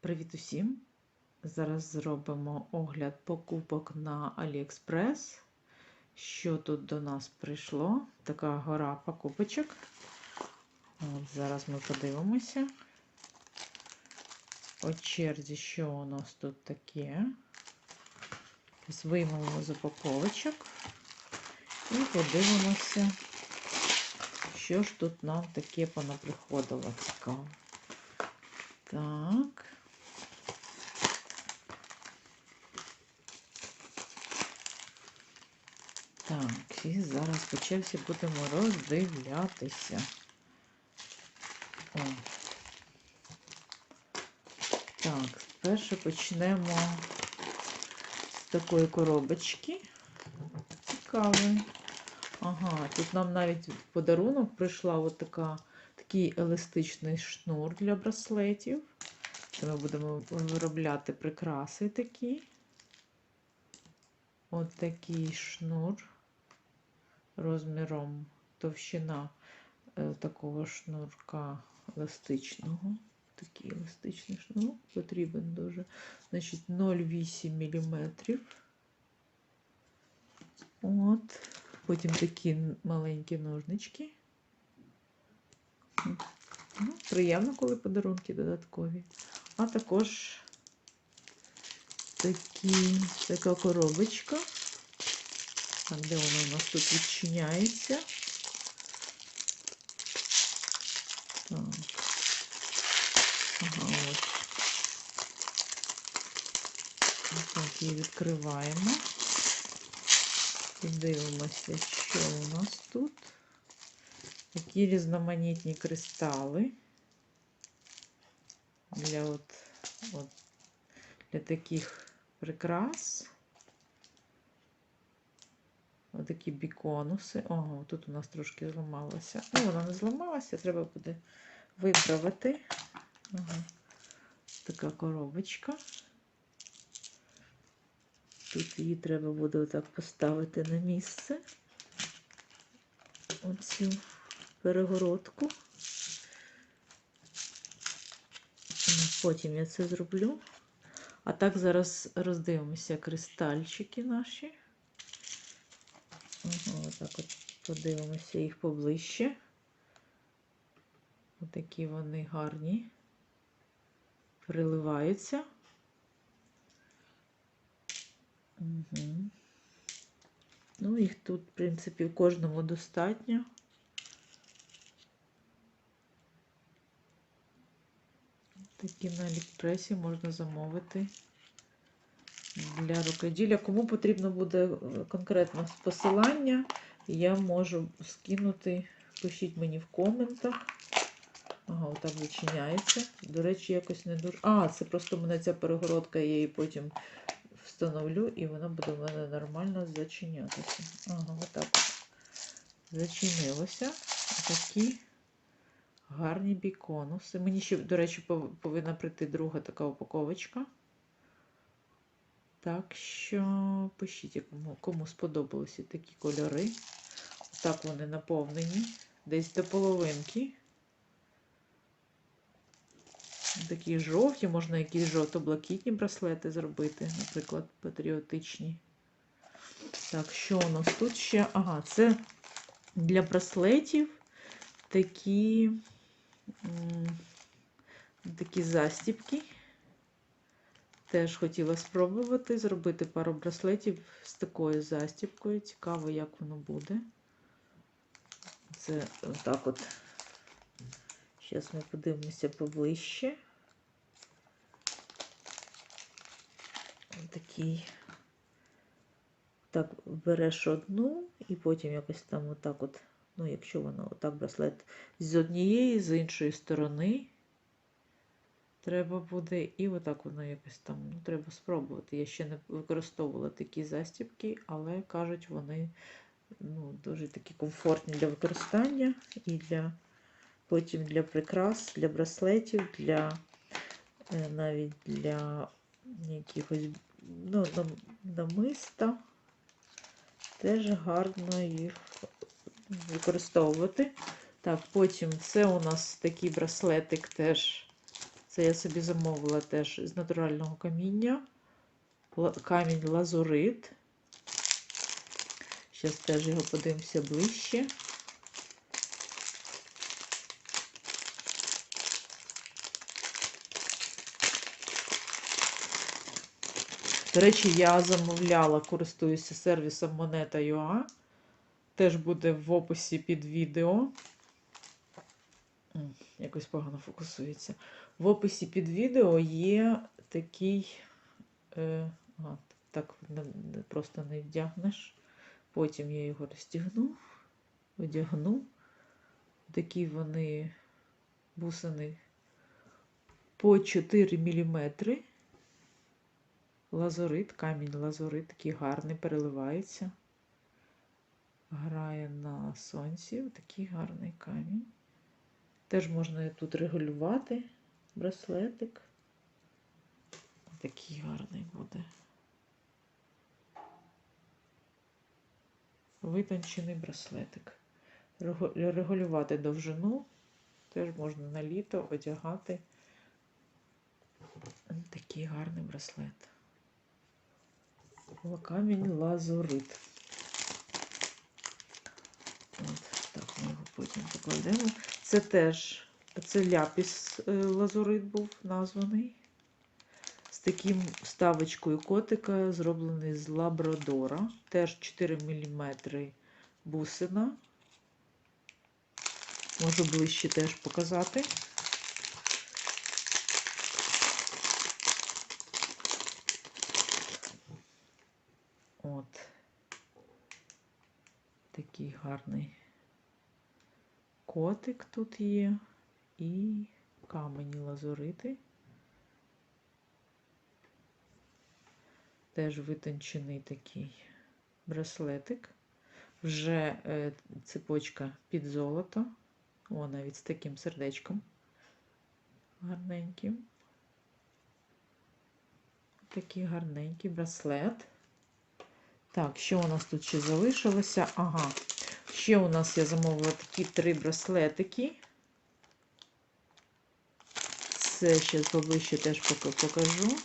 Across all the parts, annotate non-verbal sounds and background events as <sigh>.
Привіт усім! Зараз зробимо огляд покупок на AliExpress. Що тут до нас прийшло? Така гора покупочок. От Зараз ми подивимося. По черзі, що у нас тут таке. Виймемо з упаковочок і подивимося, що ж тут нам таке понаприходило цікаво. Так. Так, і зараз по черзі будемо роздивлятися. О. Так, спершу почнемо з такої коробочки. Цікавий. Ага, тут нам навіть в подарунок прийшла така, такий еластичний шнур для браслетів. Це ми будемо виробляти прикраси такі. От такий шнур розміром товщина е, такого шнурка еластичного. Такий еластичний шнур потрібен дуже. Значить, 0,8 мм. От. Потім такі маленькі ножнички. Ну, приємно, коли подарунки додаткові. А також такі, така коробочка. Так, де вона у нас тут відчиняється? Так. Ага, от. Ось Так, її відкриваємо. І дивимося, що у нас тут. Такі різноманітні кристали для от, от для таких прикрас. Отакі біконуси. Ого, тут у нас трошки зламалося. Ну, вона не зламалася, треба буде виправити. Ага. Така коробочка. Тут її треба буде отак поставити на місце. Оцю перегородку. Потім я це зроблю. А так зараз роздивимося кристальчики наші. Ага, отак от подивимося їх поближче. Отакі вони гарні, приливаються. Угу. Ну, їх тут, в принципі, в кожному достатньо. Такі на Алікпресі можна замовити для рукоділля. Кому потрібно буде е, конкретно посилання, я можу скинути. Пишіть мені в коментах. Ага, отак відчиняється. До речі, якось не дуже. А, це просто в мене ця перегородка, я її потім встановлю, і вона буде в мене нормально зачинятися. Ага, отак от. Зачинилося. Такі гарні біконуси. Мені ще, до речі, повинна прийти друга така упаковочка. Так що пишіть, кому, кому сподобалися такі кольори. Так вони наповнені. Десь до половинки. Такі жовті, можна якісь жовто-блакитні браслети зробити, наприклад, патріотичні. Так, що у нас тут ще? Ага, це для браслетів такі, такі застібки. Теж хотіла спробувати зробити пару браслетів з такою застібкою. Цікаво, як воно буде. Це так от. Зараз ми подивимося поближче. Такий. Так, береш одну і потім якось там отак от, ну, якщо воно отак браслет з однієї, з іншої сторони треба буде, і отак воно якось там, ну, треба спробувати. Я ще не використовувала такі застібки, але кажуть, вони ну, дуже такі комфортні для використання і для потім для прикрас, для браслетів, для е, навіть для якихось ну, намиста. Теж гарно їх використовувати. Так, потім це у нас такий браслетик теж Це я собі замовила теж з натурального каміння. Камінь лазурит. Зараз теж його подивимося ближче. До речі, я замовляла, користуюся сервісом Moneta.ua. Теж буде в описі під відео. Якось погано фокусується. В описі під відео є такий. Е, а, так просто не вдягнеш. Потім я його розтягну, одягну. Такі вони бусини по 4 мм. Лазурит, камінь лазурит, такий гарний, переливається. Грає на сонці. Такий гарний камінь. Теж можна тут регулювати браслетик. Такий гарний буде. Витончений браслетик. Регулювати довжину. Теж можна на літо одягати. Такий гарний браслет. Камінь лазурит. От, так, ми його потім покладемо. Це теж це ляпіс е, лазурит був названий. З таким вставочкою котика, зроблений з лабрадора. Теж 4 мм бусина. Можу ближче теж показати. От. Такий гарний котик тут є і камені лазурити. Теж витончений такий браслетик. Вже е, цепочка під золото. О, навіть з таким сердечком гарненьким. Такий гарненький браслет. Так, що у нас тут ще залишилося? Ага. Ще у нас я замовила такі три браслетики. Це ще поближче теж покажу.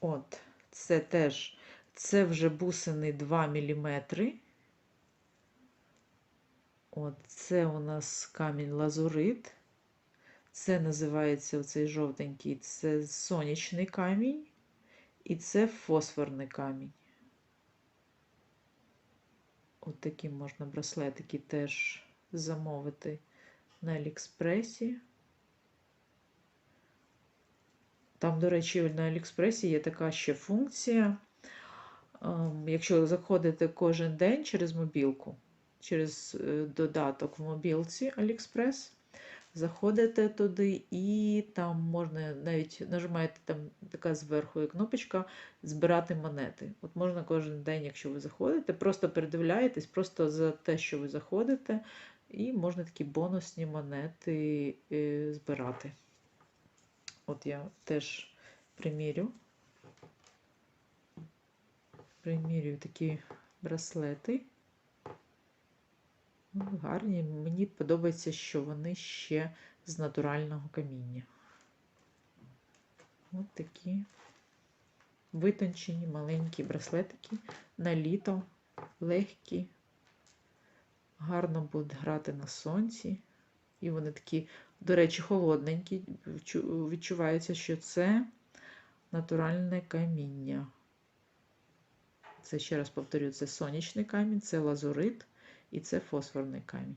От, це теж, це вже бусини 2 мм. От, це у нас камінь лазурит. Це називається оцей жовтенький, це сонячний камінь. І це фосфорний камінь. От такі можна браслетики теж замовити на Аліекспресі. Там, до речі, на Аліекспресі є така ще функція. Ем, Якщо заходите кожен день через мобілку, через е, додаток в мобілці Аліекспрес, заходите туди і там можна навіть нажимаєте там така зверху кнопочка збирати монети. От можна кожен день, якщо ви заходите, просто передивляєтесь, просто за те, що ви заходите, і можна такі бонусні монети е, збирати. От я теж примірю. Примірюю такі браслети. Гарні. Мені подобається, що вони ще з натурального каміння. Ось такі витончені маленькі браслетики на літо, легкі, гарно будуть грати на сонці. І вони такі, до речі, холодненькі. Відчувається, що це натуральне каміння. Це ще раз повторю, це сонячний камінь, це лазурит і це фосфорний камінь.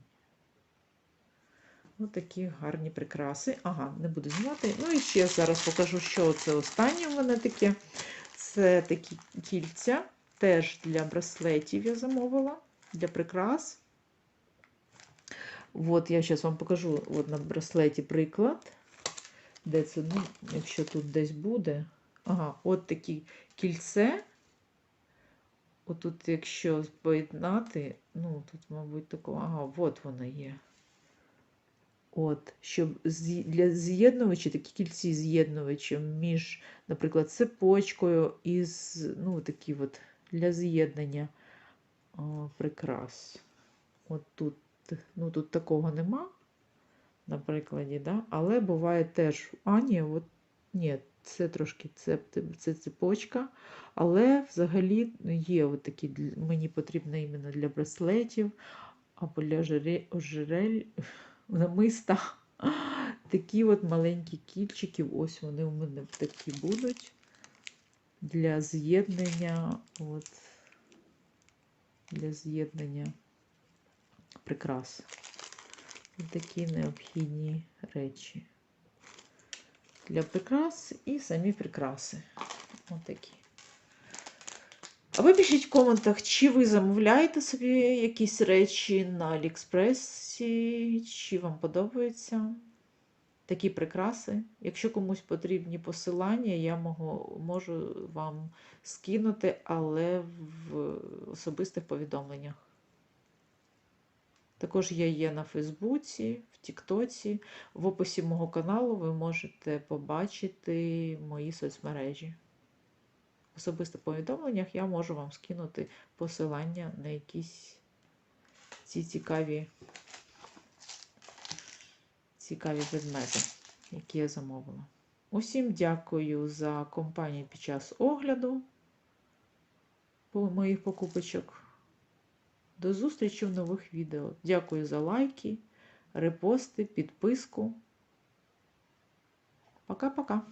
Ось такі гарні прикраси. Ага, не буду знімати. Ну і ще зараз покажу, що це останнє в мене таке. Це такі кільця, теж для браслетів я замовила, для прикрас. От я зараз вам покажу от на браслеті приклад. Де це, ну, якщо тут десь буде. Ага, от такі кільце. Отут, якщо поєднати, ну, тут, мабуть, такого, ага, от воно є. От, щоб для з'єднувачі, такі кільці з'єднувачем між, наприклад, цепочкою із, ну, такі от для з'єднання прикрас. От тут ну тут такого нема, на прикладі, да? але буває теж. А, ні, от ні, це трошки цеп, це цепочка. Але взагалі є такі, мені потрібно іменно для браслетів або для ожере- ожерель, <laughs> намиста. Такі от маленькі кільчики, ось вони у мене такі будуть для з'єднання. От, для з'єднання прикрас. Такі необхідні речі для прикрас і самі прикраси. Отакі. А ви пишіть в коментах, чи ви замовляєте собі якісь речі на Аліекспресі, чи вам подобаються такі прикраси. Якщо комусь потрібні посилання, я можу, вам скинути, але в особистих повідомленнях. Також я є на Фейсбуці, в Тіктоці. В описі мого каналу ви можете побачити мої соцмережі. В особистих повідомленнях я можу вам скинути посилання на якісь ці цікаві, цікаві предмети, які я замовила. Усім дякую за компанію під час огляду моїх покупочок. До зустрічі в нових відео. Дякую за лайки, репости, підписку. Пока-пока.